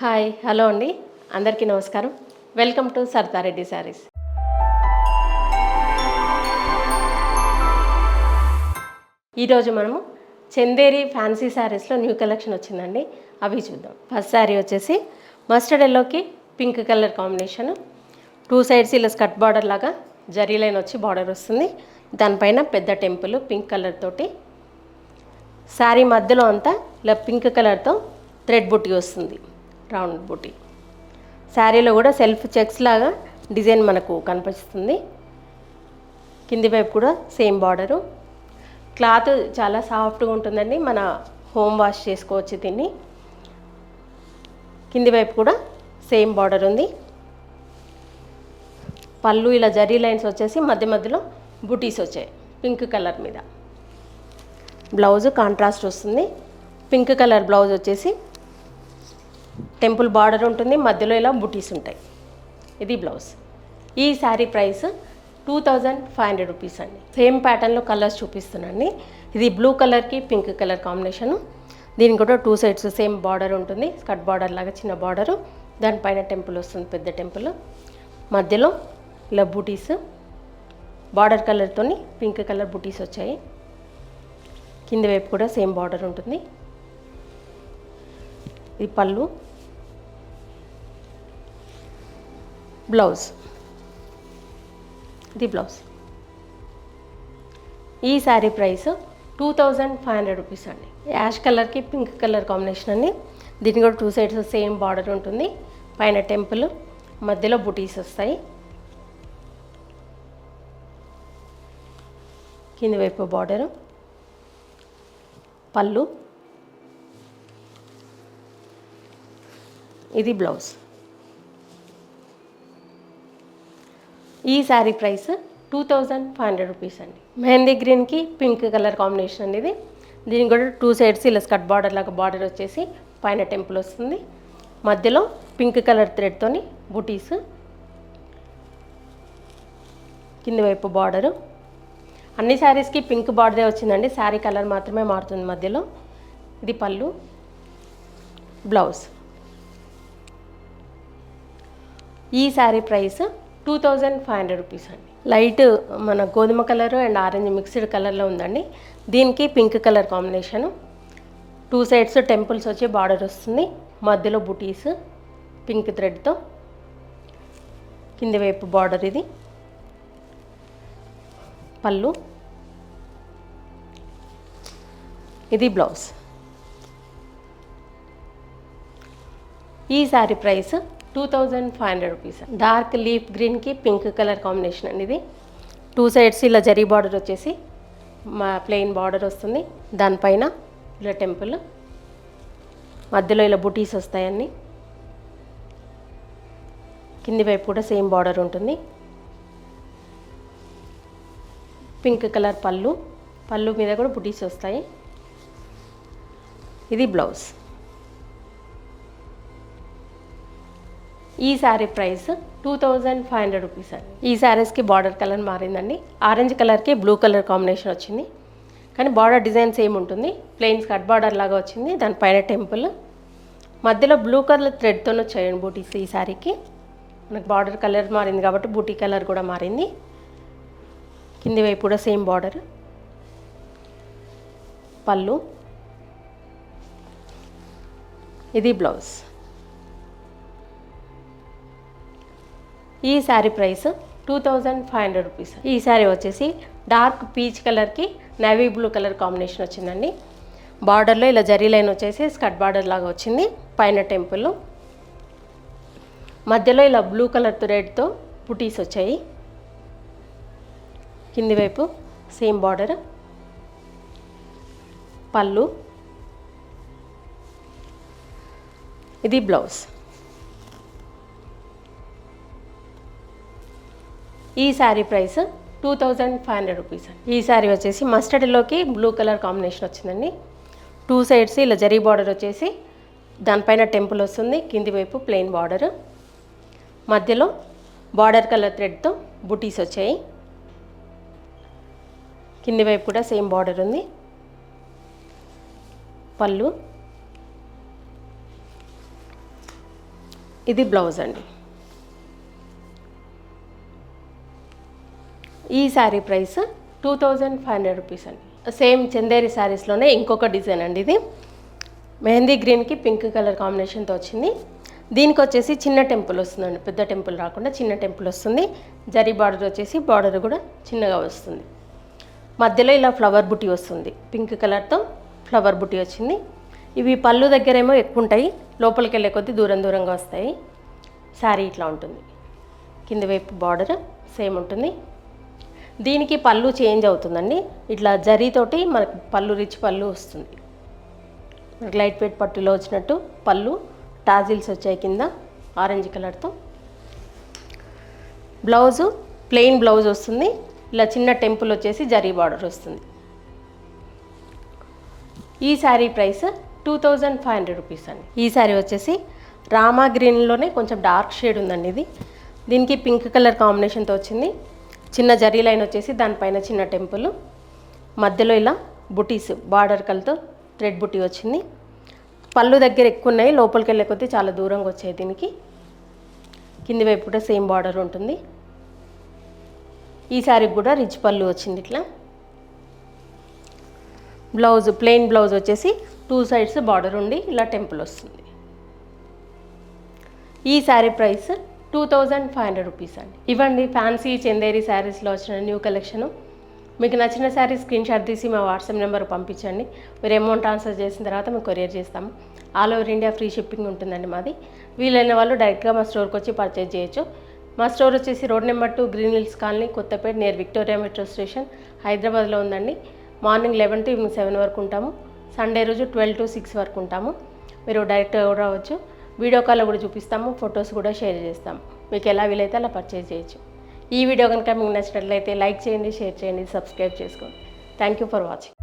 Hi hello అండి. అందరికీ నమస్కారం. Welcome to Sardareddy saris. ఈరోజు మనము చందేరి ఫ్యాన్సీ శారీస్లో న్యూ కలెక్షన్ వచ్చిందండి. అవి చూద్దాం. ఫస్ట్ శారీ వచ్చేసి మస్టర్డ్ ఎల్లోకి pink colour combination. Two sides ఇలా స్కర్ట్ బార్డర్ లాగా జరీ లైన్ వచ్చి బార్డర్ వస్తుంది. దానిపైన పెద్ద టెంపుల్ పింక్ కలర్ తోటి. శారీ మధ్యలో అంతా ఇలా పింక్ కలర్తో థ్రెడ్ బుట్టి వస్తుంది. రౌండ్ బుటీ. శారీలో కూడా సెల్ఫ్ చెక్స్ లాగా డిజైన్ మనకు కనిపిస్తుంది. కింది వైపు కూడా సేమ్ బార్డరు. క్లాత్ చాలా సాఫ్ట్గా ఉంటుందండి. మన హోమ్ వాష్ చేసుకోవచ్చు దీన్ని. కింది వైపు కూడా సేమ్ బార్డర్ ఉంది. పళ్ళు ఇలా జరీ లైన్స్ వచ్చేసి మధ్య మధ్యలో బుటీస్ వచ్చాయి. పింక్ కలర్ మీద. బ్లౌజ్ కాంట్రాస్ట్ వస్తుంది. పింక్ కలర్ బ్లౌజ్ వచ్చేసి టెంపుల్ బార్డర్ ఉంటుంది మధ్యలో ఇలా బుటీస్ ఉంటాయి. ఇది బ్లౌజ్. ఈ sari price two thousand five hundred rupees అండి. సేమ్ ప్యాటర్న్లో కలర్స్ చూపిస్తున్నాండి ఇది బ్లూ కలర్కి పింక్ కలర్ కాంబినేషను దీనికి కూడా టూ సైడ్స్ సేమ్ బార్డర్ ఉంటుంది. స్కర్ట్ బార్డర్ లాగా చిన్న బార్డరు దానిపైన టెంపుల్ వస్తుంది పెద్ద టెంపుల్ మధ్యలో ఇలా బూటీస్. బార్డర్ కలర్తో పింక్ కలర్ బూటీస్ వచ్చాయి. కింద వైపు కూడా సేమ్ బార్డర్ ఉంటుంది. ఇది పళ్ళు. బ్లౌజ్. ఇది బ్లౌజ్. ఈ sari price two thousand five hundred rupees అండి. యాష్ కలర్కి పింక్ కలర్ కాంబినేషన్ అండి. దీనికి కూడా టూ సైడ్స్ సేమ్ బార్డర్ ఉంటుంది. పైన టెంపుల్ మధ్యలో బుటీస్ వస్తాయి. కింది వైపు బార్డరు. పళ్ళు. ఇది బ్లౌజ్. ఈ sari price two thousand five hundred rupees అండి. మెహందీ గ్రీన్కి పింక్ కలర్ కాంబినేషన్ అండి ఇది. దీనికి కూడా టూ సైడ్స్ ఇలా స్కర్ట్ బార్డర్ లాగా బార్డర్ వచ్చేసి పైన టెంపుల్ వస్తుంది. మధ్యలో పింక్ కలర్ థ్రెడ్తోని బుటీస్. కింది వైపు బార్డరు. అన్ని శారీస్కి పింక్ బార్డరే వచ్చిందండి. శారీ కలర్ మాత్రమే మారుతుంది మధ్యలో. ఇది పళ్ళు. బ్లౌజ్. ఈ sari price two thousand five hundred rupees అండి. లైట్ మన గోధుమ కలర్ అండ్ ఆరెంజ్ మిక్స్డ్ కలర్లో ఉందండి. దీనికి pink colour combination. Two sides temples వచ్చి బార్డర్ వస్తుంది. మధ్యలో బుటీస్ పింక్ థ్రెడ్తో. కింది వైపు బార్డర్ ఇది. పళ్ళు. ఇది బ్లౌజ్. ఈ sari price two thousand five hundred rupees. Dark leaf గ్రీన్కి పింక్ కలర్ కాంబినేషన్ అండి ఇది. టూ సైడ్స్ ఇలా జరీ బార్డర్ వచ్చేసి మా ప్లెయిన్ బార్డర్ వస్తుంది. దానిపైన ఇలా టెంపుల్ మధ్యలో ఇలా బుటీస్ వస్తాయన్నీ. కింది వైపు కూడా సేమ్ బార్డర్ ఉంటుంది. పింక్ కలర్ పళ్ళు పళ్ళు మీద కూడా బుటీస్ వస్తాయి. ఇది బ్లౌజ్. ఈ sari price two thousand five hundred rupees అండి ఈ శారీస్కి బార్డర్ కలర్ మారిందండి. ఆరెంజ్ కలర్కి బ్లూ కలర్ కాంబినేషన్ వచ్చింది. కానీ బార్డర్ డిజైన్ సేమ్ ఉంటుంది. ప్లెయిన్స్ కట్ బార్డర్ లాగా వచ్చింది. దానిపైన టెంపుల్ మధ్యలో బ్లూ కలర్ థ్రెడ్తో వచ్చాయండి బూటీస్ ఈ శారీకి మనకు బార్డర్ కలర్ మారింది కాబట్టి బూటీ కలర్ కూడా మారింది. కింది వైపు కూడా సేమ్ బార్డర్ పళ్ళు. ఇది బ్లౌజ్ ఈ sari price two thousand five hundred rupees. ఈ శారీ వచ్చేసి డార్క్ పీచ్ కలర్కి నేవీ బ్లూ కలర్ కాంబినేషన్ వచ్చిందండి. బార్డర్లో ఇలా జరీ లైన్ వచ్చేసి స్కర్ట్ బార్డర్ లాగా వచ్చింది పైన టెంపుల్. మధ్యలో ఇలా బ్లూ కలర్ థ్రెడ్తో పుటీస్ వచ్చాయి. కింది వైపు సేమ్ బార్డర్. పళ్ళు. ఇది బ్లౌజ్. ఈ sari price two thousand five hundred rupees ఈ శారీ వచ్చేసి మస్టర్డ్లోకి బ్లూ కలర్ కాంబినేషన్ వచ్చిందండి. టూ సైడ్స్ ఇలా జరీ బార్డర్ వచ్చేసి దానిపైన టెంపుల్ వస్తుంది కింది వైపు ప్లెయిన్ బార్డర్ మధ్యలో బార్డర్ కలర్ థ్రెడ్తో బుటీస్ వచ్చాయి. కింది వైపు కూడా సేమ్ బార్డర్ ఉంది. పళ్ళు. ఇది బ్లౌజ్ అండి. ఈ sari price two thousand five hundred rupees అండి. సేమ్ చందేరి శారీస్లోనే ఇంకొక డిజైన్ అండి ఇది. మెహందీ గ్రీన్కి పింక్ కలర్ కాంబినేషన్తో వచ్చింది. దీనికి వచ్చేసి చిన్న టెంపుల్ వస్తుందండి. పెద్ద టెంపుల్ రాకుండా చిన్న టెంపుల్ వస్తుంది. జరీ బార్డర్ వచ్చేసి బార్డర్ కూడా చిన్నగా వస్తుంది. మధ్యలో ఇలా ఫ్లవర్ బుట్టి వస్తుంది. పింక్ కలర్తో ఫ్లవర్ బుట్టి వచ్చింది. ఇవి పళ్ళు దగ్గరేమో ఎక్కువ ఉంటాయి. లోపలికి వెళ్ళే కొద్దీ దూరం దూరంగా వస్తాయి. శారీ ఇట్లా ఉంటుంది. కింది వైపు బార్డర్ సేమ్ ఉంటుంది. దీనికి పళ్ళు చేంజ్ అవుతుందండి. ఇట్లా జరీతోటి మనకు పళ్ళు రిచ్ పళ్ళు వస్తుంది. మనకి లైట్ వెయిట్ పట్టులో వచ్చినట్టు పళ్ళు టాజిల్స్ వచ్చాయి కింద ఆరెంజ్ కలర్తో. బ్లౌజు ప్లెయిన్ బ్లౌజ్ వస్తుంది. ఇలా చిన్న టెంపుల్ వచ్చేసి జరీ బార్డర్ వస్తుంది. ఈ sari price two thousand five hundred rupees అండి. ఈ శారీ వచ్చేసి రామా గ్రీన్లోనే కొంచెం డార్క్ షేడ్ ఉందండి ఇది. దీనికి పింక్ కలర్ కాంబినేషన్తో వచ్చింది. చిన్న జరీ లైన్ వచ్చేసి దానిపైన చిన్న టెంపుల్. మధ్యలో ఇలా బుటీస్ బార్డర్ కలతో థ్రెడ్ బుటీ వచ్చింది. పళ్ళు దగ్గర ఎక్కువ ఉన్నాయి లోపలికి వెళ్ళే కొద్దీ చాలా దూరంగా వచ్చాయి దీనికి. కింది వైపు కూడా సేమ్ బార్డర్ ఉంటుంది. ఈ శారీకి కూడా రిచ్ పళ్ళు వచ్చింది ఇట్లా. బ్లౌజ్ ప్లెయిన్ బ్లౌజ్ వచ్చేసి టూ సైడ్స్ బార్డర్ ఉండి ఇలా టెంపుల్ వస్తుంది. ఈ sari price two thousand five hundred rupees అండి. ఇవ్వండి ఫ్యాన్సీ చందేరి శారీస్లో వచ్చిన న్యూ కలెక్షను. మీకు నచ్చిన శారీ స్క్రీన్ షాట్ తీసి మా వాట్సాప్ నెంబర్ పంపించండి. మీరు అమౌంట్ ట్రాన్స్ఫర్ చేసిన తర్వాత మేము కొరియర్ చేస్తాము. All over India free shipping ఉంటుందండి మాది. వీలైన వాళ్ళు డైరెక్ట్గా మా స్టోర్కి వచ్చి పర్చేజ్ చేయొచ్చు. మా స్టోర్ వచ్చేసి road number two green hills colony Kothapeta near Victoria metro station హైదరాబాద్లో ఉందండి. Morning eleven to evening seven వరకు ఉంటాము. సండే రోజు ట్వెల్వ్ టు సిక్స్ వరకు ఉంటాము. మీరు డైరెక్ట్గా కూడా రావచ్చు. వీడియో కాల్లో కూడా చూపిస్తాము ఫొటోస్ కూడా షేర్ చేస్తాము. మీకు ఎలా వీలైతే అలా పర్చేజ్ చేయొచ్చు. ఈ వీడియో కనుక మీకు నచ్చినట్లయితే లైక్ చేయండి షేర్ చేయండి సబ్స్క్రైబ్ చేసుకోండి. Thank you for watching